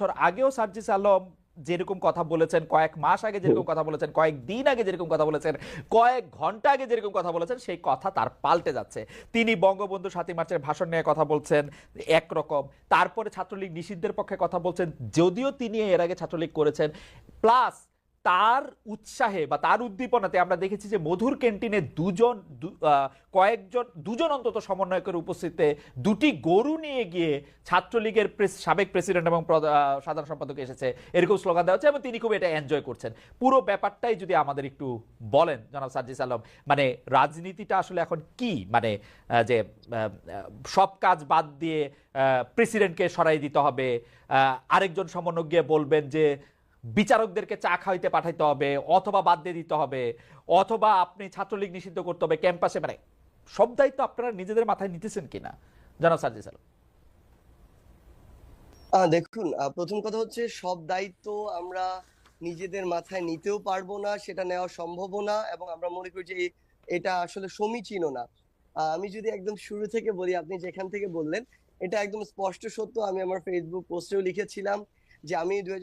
বছর আগেও সার্জিস আলম যেরকম কথা বলেছেন, কয়েক মাস আগে যেরকম কথা বলেছেন, কয়েক দিন আগে যেরকম কথা বলেছেন, কয়েক ঘণ্টা আগে যেরকম কথা বলেছেন, সেই কথা তার পাল্টে যাচ্ছে। তিনি বঙ্গবন্ধু সাতই মার্চের ভাষণ নিয়ে কথা বলছেন একরকম। তারপরে ছাত্রলীগ নিষিদ্ধের পক্ষে কথা বলছেন, যদিও তিনি এর আগে ছাত্রলীগ করেছেন। প্লাস তার উৎসাহে বা তার উদ্দীপনাতে আমরা দেখেছি যে মধুর ক্যান্টিনে দুজন কয়েকজন, দুজন অন্তত সমন্বয়কের উপস্থিতিতে দুটি গরু নিয়ে গিয়ে ছাত্রলীগের সাবেক প্রেসিডেন্ট এবং সাধারণ সম্পাদক এসেছে, এরকম স্লোগান দেওয়া হচ্ছে এবং তিনি খুব এটা এনজয় করছেন। পুরো ব্যাপারটাই যদি আমাদের একটু বলেন, জনাব সার্জিস আলম মানে রাজনীতিটা আসলে এখন কি? মানে যে সব কাজ বাদ দিয়ে প্রেসিডেন্টকে সরাই দিতে হবে আরেকজন সমন্বয় গিয়ে বলবেন যে বিচারকদেরকে চা খাইতে পাঠাইতে হবে অথবা বাদ দিয়ে দিতে হবে অথবা আপনি ছাত্রলীগ নিষিদ্ধ করতে হবে ক্যাম্পাসে। মানে সব দায়িত্ব আপনারা নিজেদের মাথায় নিতেছেন কিনা জানাব সার্জিস আলম। আহ, দেখুন প্রথম কথা হচ্ছে সব দায়িত্ব আমরা নিজেদের মাথায় নিতেও পারব না সেটা নেওয়া সম্ভবও না এবং আমরা মনে করি যে এটা আসলে সমীচীনও না। আমি যদি একদম শুরু থেকে বলি আপনি যেখান থেকে বললেন এটা একদম স্পষ্ট সত্য আমি আমার ফেসবুক পোস্টেও লিখেছিলাম। যে আমি দুই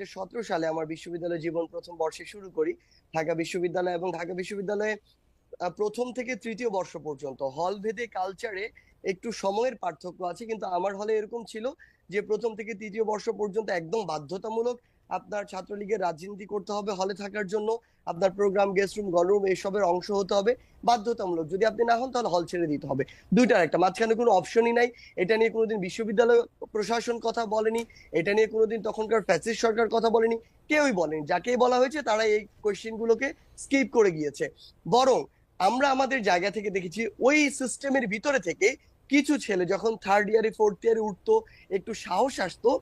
সালে আমার বিশ্ববিদ্যালয় জীবন প্রথম বর্ষে শুরু করি। ঢাকা বিশ্ববিদ্যালয় এবং ঢাকা বিশ্ববিদ্যালয়ে প্রথম থেকে তৃতীয় বর্ষ পর্যন্ত। হল ভেদে কালচারে একটু সময়ের পার্থক্য আছে, কিন্তু আমার হলে এরকম ছিল যে প্রথম থেকে তৃতীয় বর্ষ পর্যন্ত একদম বাধ্যতামূলক আপনার ছাত্রলীগের রাজনীতি করতে হবে হলে থাকার জন্য। আপনার প্রোগ্রাম গেস্ট রুম গণরুম এসবের অংশ হতে হবে। বাধ্যতামূলক যদি আপনি না হন, তাহলে হল ছেড়ে দিতে হবে। দুইটার একটা, মাঝখানে কোনো অপশনই নাই। এটা নিয়ে কোনোদিন বিশ্ববিদ্যালয় প্রশাসন কথা বলেনি। এটা নিয়ে কোনোদিন তখনকার ফ্যাসিস্ট সরকার কথা বলেনি। কেউই বলেনি। যাকেই বলা হয়েছে তারা এই কোয়েশ্চেন গুলোকে স্কিপ করে গিয়েছে। বরং, আমরা আমাদের জায়গা থেকে দেখেছি, ওই সিস্টেমের ভিতরে থেকে কিছু ছেলে যখন থার্ড ইয়ারে ফোর্থ ইয়ারে উঠতো, একটু সাহস আসতো,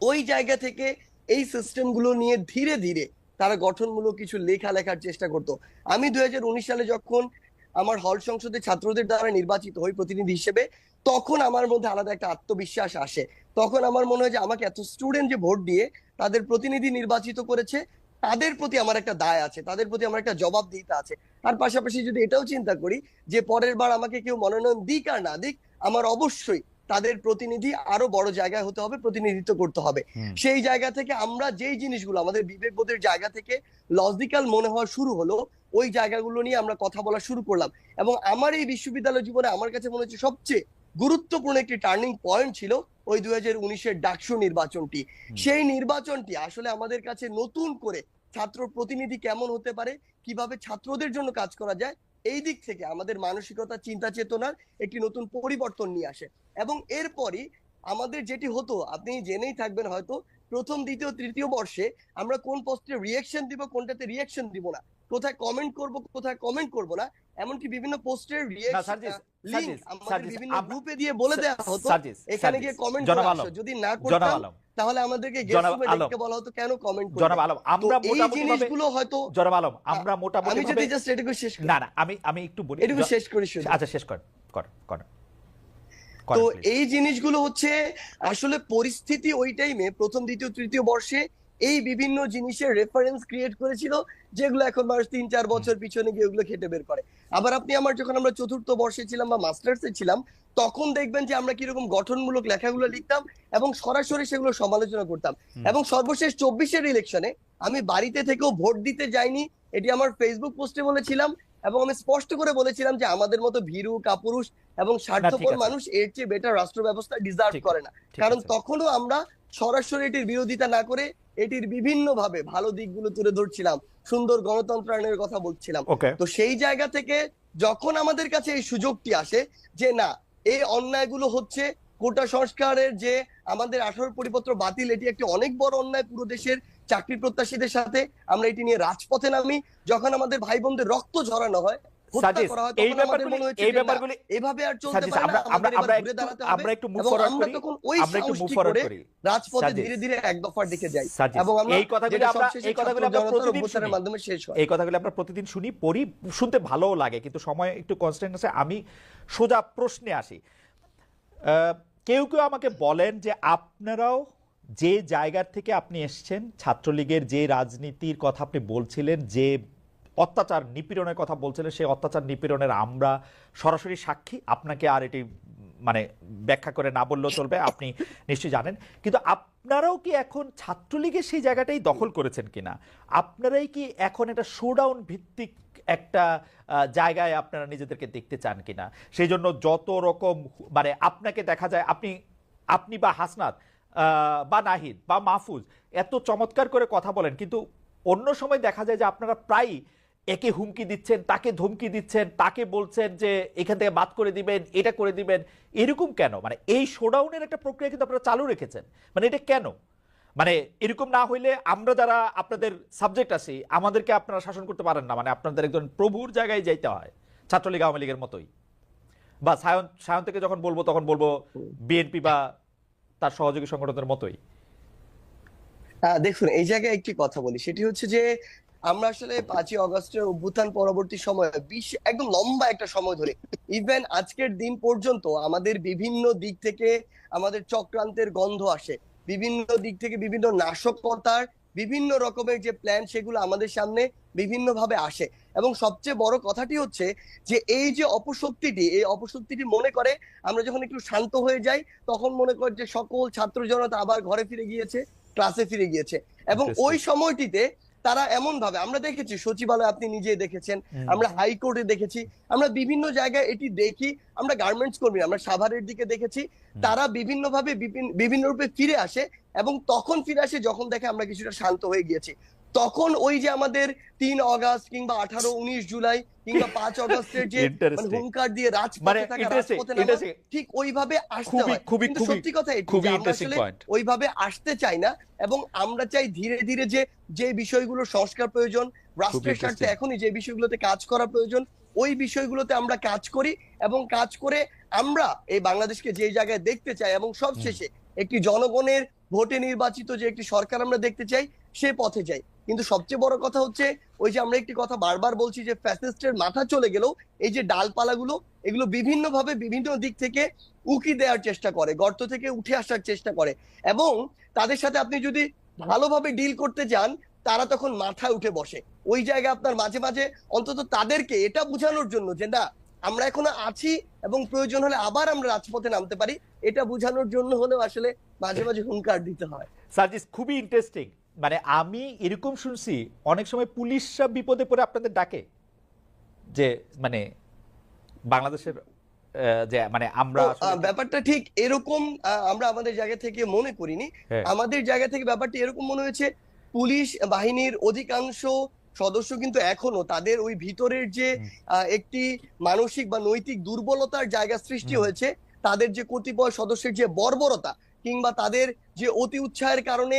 ওই জায়গা থেকে এই সিস্টেমগুলো নিয়ে ধীরে ধীরে তারা গঠনমূলক কিছু লেখা লেখার চেষ্টা করতো। আমি দুই হাজার উনিশ সালে যখন আমার হল সংসদে ছাত্রদের দ্বারা নির্বাচিত হই প্রতিনিধি হিসেবে, তখন আমার মধ্যে আলাদা একটা আত্মবিশ্বাস আসে। তখন আমার মনে হয় যে আমাকে এত স্টুডেন্ট যে ভোট দিয়ে তাদের প্রতিনিধি নির্বাচিত করেছে, তাদের প্রতি আমার একটা দায় আছে, তাদের প্রতি আমার একটা জবাব জবাবদিহিতা আছে। তার পাশাপাশি যদি এটাও চিন্তা করি যে পরের বার আমাকে কেউ মনোনয়ন দিক আর না দিক, আমার অবশ্যই তাদের প্রতিনিধি আরও বড় জায়গায় হতে হবে প্রতিনিধিত্ব করতে হবে। সেই জায়গা থেকে আমরা যেই জিনিসগুলো আমাদের বিবেকবোধের জায়গা থেকে লজিক্যাল মনে হওয়া শুরু হলো ওই জায়গাগুলো নিয়ে আমরা কথা বলা শুরু করলাম। এবং আমার এই বিশ্ববিদ্যালয় জীবনে আমার কাছে মনে হচ্ছে সবচেয়ে গুরুত্বপূর্ণ একটি টার্নিং পয়েন্ট ছিল ওই দুই হাজার উনিশের ডাকসু নির্বাচনটি। সেই নির্বাচনটি আসলে আমাদের কাছে নতুন করে ছাত্র প্রতিনিধি কেমন হতে পারে কীভাবে ছাত্রদের জন্য কাজ করা যায় এই দিক থেকে আমাদের মানসিকতা, চিন্তা চেতনার একটি নতুন পরিবর্তন নিয়ে আসে। এবং এরপরই আমাদের যেটি হতো, আপনি জেনেই থাকবেন হয়তো, প্রথম, দ্বিতীয়, তৃতীয় বর্ষে আমরা কোন পোস্টে রিয়েকশন দিব, কোনটাতে রিয়েকশন দিব না। কোথায় কমেন্ট করব কোথায় কমেন্ট করব না এমনকি বিভিন্ন পোস্টের না, লিংক আমাদের বিভিন্ন গ্রুপে দিয়ে বলে দেওয়া হতো এখানে গিয়ে কমেন্ট করে যদি না করতাম তাহলে আমাদেরকে জনাব গেস্ট আলম, ডেকে বলা হতো কেন কমেন্ট জনাব আলম আমরা মোটামুটি জিনিসগুলো হয়তো জনাব আলম আমরা মোটামুটি আমি যদি জাস্ট এটুকু শেষ করি। না না আমি আমি একটু বলি এটুকু শেষ করি শুধু। আচ্ছা শেষ কর কর কর। তো এই জিনিসগুলো হচ্ছে আসলে পরিস্থিতি ওই টাইমে প্রথম দ্বিতীয় তৃতীয় বর্ষে এই বিভিন্ন জিনিসের রেফারেন্স ক্রিয়েট করেছিল যেগুলো এখন মানুষ তিন চার বছর পিছনে গিয়ে ওগুলো খেটে বের করে। আবার আপনি আমার যখন আমরা চতুর্থ বর্ষে ছিলাম বা মাস্টার্সে ছিলাম তখন দেখবেন যে আমরা কীরকম গঠনমূলক লেখাগুলো লিখতাম এবং সরাসরি সেগুলো সমালোচনা করতাম। এবং সর্বশেষ চব্বিশের ইলেকশনে আমি বাড়িতে থেকেও ভোট দিতে যাইনি এটি আমার ফেসবুক পোস্টে বলেছিলাম এবং আমি স্পষ্ট করে বলেছিলাম যে আমাদের মতো ভীরু কাপুরুষ এবং স্বার্থপর মানুষ এর চেয়ে বেটার রাষ্ট্র ব্যবস্থা ডিজার্ভ করে না। কারণ তখনও আমরা সরাসরি এটির বিরোধিতা না করে এটির বিভিন্ন ভাবে ভালো দিকগুলো তুলে ধরছিলাম সুন্দর গণতন্ত্রায়নের কথা বলছিলাম। তো সেই জায়গা থেকে যখন আমাদের কাছে এই সুযোগটি আসে যে না এই অন্যায়গুলো হচ্ছে কোটা সংস্কারের যে আমাদের আঠারো পরিপত্র বাতিল এটি একটি অনেক বড় অন্যায় পুরো দেশের চাকরি প্রত্যাশীদের সাথে আমরা এটি নিয়ে রাজপথে নামি। যখন আমাদের ভাই বোনদের রক্ত ঝরানো হয় হত্যা সার্জিস, করা এই ব্যাপারগুলি এই ব্যাপারগুলি এভাবে আর চলতে পারে না আমরা আমরা এবার ঘুরে একটু দাঁড়াতে আমরা একটু মুভ ফরওয়ার্ড করি। আমরা একটু মুভ ফরওয়ার্ড করি রাজপথে ধীরে ধীরে এক দফার দিকে যাই। এবং আমরা এই কথাগুলি আমরা এই কথাগুলি আমরা প্রতিদিন অভ্যুত্থানের শুনি। মাধ্যমে শেষ হয়। এই কথাগুলো আমরা প্রতিদিন শুনি পড়ি শুনতে ভালোও লাগে কিন্তু সময় একটু কনস্ট্যান্ট আছে আমি সোজা প্রশ্নে আসি। আহ, কেউ কেউ আমাকে বলেন যে আপনারাও যে জায়গার থেকে আপনি এসছেন ছাত্রলীগের যে রাজনীতির কথা আপনি বলছিলেন যে অত্যাচার নিপীড়নের কথা বলছিলেন, সেই অত্যাচার নিপীড়নের আমরা সরাসরি সাক্ষী। আপনাকে আর এটি মানে ব্যাখ্যা করে না বললেও চলবে, আপনি নিশ্চয়ই জানেন। কিন্তু আপনারাও কি এখন ছাত্রলীগের সেই জায়গাটাই দখল করেছেন কিনা? আপনারাই কি এখন একটা শোডাউন ভিত্তিক একটা জায়গায় আপনারা নিজেদেরকে দেখতে চান কিনা? সেই জন্য যত রকম মানে আপনাকে দেখা যায়, আপনি আপনি বা হাসনাত বা নাহিদ, বা মাহফুজ, এত চমৎকার করে কথা বলেন, কিন্তু অন্য সময় দেখা যায় যে আপনারা প্রায়ই একে হুমকি দিচ্ছেন, তাকে ধমকি দিচ্ছেন, তাকে বলছেন যে এখান থেকে বাদ করে দিবেন, এটা করে দিবেন, এরকম কেন? মানে এই শোডাউনের একটা প্রক্রিয়া কিন্তু আপনারা চালু রেখেছেন। মানে এটা কেন? মানে এরকম না হইলে আমরা যারা আপনাদের সাবজেক্ট আছি, আমাদেরকে আপনারা শাসন করতে পারেন না। মানে আপনাদের একজন প্রভুর জায়গায় যাইতে হয়, ছাত্রলীগ, আওয়ামী লীগের মতোই। বা সায়ন সায়ন থেকে যখন বলব, তখন বলব বিএনপি বা তার সহযোগী সংগঠনের মতোই। দেখুন, এই জায়গায় একটি কথা বলি। সেটি হচ্ছে যে আমরা আসলে পাঁচই অগস্টের অভ্যুত্থান পরবর্তী সময়ে বিশ একদম লম্বা একটা সময় ধরে ইভেন আজকের দিন পর্যন্ত আমাদের বিভিন্ন দিক থেকে আমাদের চক্রান্তের গন্ধ আসে। বিভিন্ন দিক থেকে বিভিন্ন নাশকতার বিভিন্ন রকমের যে প্ল্যান সেগুলো আমাদের সামনে বিভিন্ন ভাবে আসে। এবং সবচেয়ে বড় কথাটি হচ্ছে যে এই যে অপশক্তিটি এই অপশক্তিটি মনে করে আমরা যখন একটু শান্ত হয়ে যাই তখন মনে করে যে সকল ছাত্র জনতা আবার ঘরে ফিরে গিয়েছে ক্লাসে ফিরে গিয়েছে। এবং ওই সময়টিতে তারা এমন ভাবে আমরা দেখেছি সচিবালয় আপনি নিজে দেখেছেন। আমরা হাইকোর্টে দেখেছি আমরা বিভিন্ন জায়গায় এটি দেখি আমরা গার্মেন্টস কর্মী আমরা সাভারের দিকে দেখেছি তারা বিভিন্ন ভাবে বিভিন্ন রূপে ফিরে আসে এবং তখন ফিরে আসে যখন দেখে আমরা কিছুটা শান্ত হয়ে গিয়েছি তখন ওই যে আমাদের তিন অগাস্ট কিংবা আঠারো উনিশ জুলাই কিংবা পাঁচ অগস্টের যে মানে হুঙ্কার দিয়ে মানে রাজপথে থাকা রাজপথে ঠিক ওইভাবে আসতে খুবই হয়। কিন্তু সত্যি কথা খুবই আসলে ওইভাবে আসতে চাই না এবং আমরা চাই ধীরে ধীরে যে যে বিষয়গুলো সংস্কার প্রয়োজন রাষ্ট্রের স্বার্থে এখনই যে বিষয়গুলোতে কাজ করা প্রয়োজন ওই বিষয়গুলোতে আমরা কাজ করি এবং কাজ করে আমরা এই বাংলাদেশকে যে জায়গায় দেখতে চাই এবং সবশেষে একটি জনগণের ভোটে নির্বাচিত যে একটি সরকার আমরা দেখতে চাই সে পথে যাই। কিন্তু সবচেয়ে বড় কথা হচ্ছে, ওই যে আমরা একটি কথা বারবার বলছি যে ফ্যাসিস্টের মাথা চলে গেলেও এই যে ডালপালাগুলো, এগুলো বিভিন্ন ভাবে বিভিন্ন দিক থেকে উকি দেওয়ার চেষ্টা করে, গর্ত থেকে উঠে আসার চেষ্টা করে এবং তাদের সাথে আপনি যদি ভালোভাবে ডিল করতে যান, তারা তখন মাথায় উঠে বসে। ওই জায়গায় আপনার মাঝে মাঝে অন্তত তাদেরকে এটা বোঝানোর জন্য যে না, আমরা এখনও আছি এবং প্রয়োজন হলে আবার আমরা রাজপথে নামতে পারি, এটা বোঝানোর জন্য হলেও আসলে মাঝে মাঝে হুঙ্কার দিতে হয়। সার্জিস, খুবই ইন্টারেস্টিং মানে আমি এরকম শুনছি অনেক সময় পুলিশরা বিপদে পড়ে আপনাদের ডাকে যে মানে বাংলাদেশের যে মানে আমরা ব্যাপারটা ঠিক এরকম আমরা আমাদের জায়গা থেকে মনে করিনি। হ্যাঁ। আমাদের জায়গা থেকে ব্যাপারটা এরকম মনে হয়েছে পুলিশ বাহিনীর অধিকাংশ সদস্য কিন্তু এখনও তাদের ওই ভিতরের যে একটি মানসিক বা নৈতিক দুর্বলতার জায়গা সৃষ্টি হয়েছে তাদের যে কতিপয় সদস্যের যে বর্বরতা কিংবা তাদের যে অতি উৎসাহের কারণে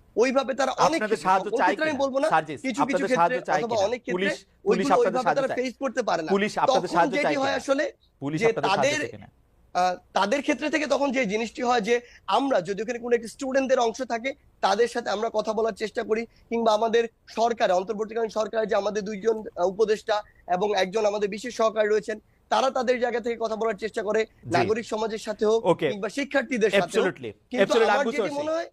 ওইভাবে তারা অনেক সাহায্য চাই আমি বলব না কিছু কিছু ক্ষেত্রে চাই অথবা অনেক ক্ষেত্রে পুলিশ আপনাদের সাহায্য চায় ফেস করতে পারে না। পুলিশ আপনাদের সাহায্য চাই হয় আসলে পুলিশ যে আপনাদের তাদের- তাদের ক্ষেত্রে থেকে তখন যে জিনিসটি হয় যে আমরা যদি ওখানে কোনো একটি স্টুডেন্টদের অংশ থাকে তাদের সাথে আমরা কথা বলার চেষ্টা করি কিংবা আমাদের সরকার অন্তর্বর্তীকালীন সরকার যে আমাদের দুইজন উপদেষ্টা এবং একজন আমাদের বিশেষ সহকারী রয়েছেন তারা তাদের জায়গা থেকে কথা বলার চেষ্টা করে নাগরিক সমাজের সাথে হোক কিংবা শিক্ষার্থীদের সাথে হোক। কিন্তু আমার যেটি মনে হয়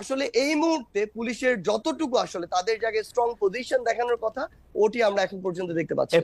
আসলে এই মুহূর্তে পুলিশের যতটুকু আসলে তাদের জায়গায় স্ট্রং পজিশন দেখানোর কথা ওটি আমরা এখন পর্যন্ত দেখতে পাচ্ছি।